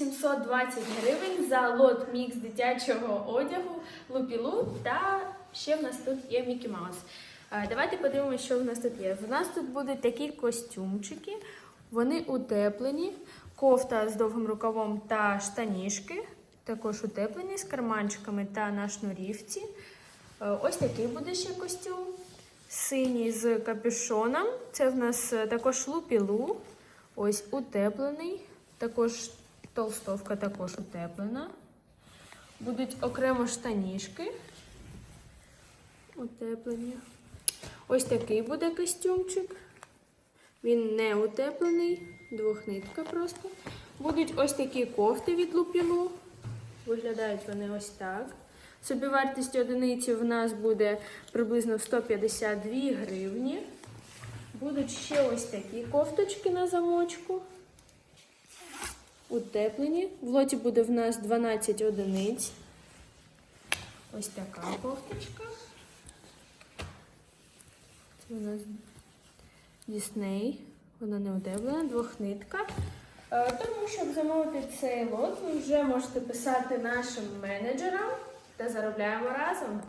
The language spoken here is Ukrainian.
820 гривень за лот мікс дитячого одягу Лупілу та ще в нас тут є Мікі Маус. Давайте подивимося, що в нас тут є. В нас тут будуть такі костюмчики, вони утеплені, кофта з довгим рукавом та штанішки, також утеплені з карманчиками та на шнурівці. Ось такий буде ще костюм. Синій з капюшоном. Це в нас також лупілу. Ось утеплений. Також толстовка також утеплена. Будуть окремо штанішки. Утеплені. Ось такий буде костюмчик. Він не утеплений, двохнитка просто. Будуть ось такі кофти від лупілу. Виглядають вони ось так. Собівартість одиниці в нас буде приблизно 152 гривні. Будуть ще ось такі кофточки на замочку. Утеплені. В лоті буде в нас 12 одиниць. Ось така кофточка. Це у нас Дісней. Вона не утеплена, двохнитка. Е, Тому, щоб замовити цей лот, ви вже можете писати нашим менеджерам та заробляємо разом.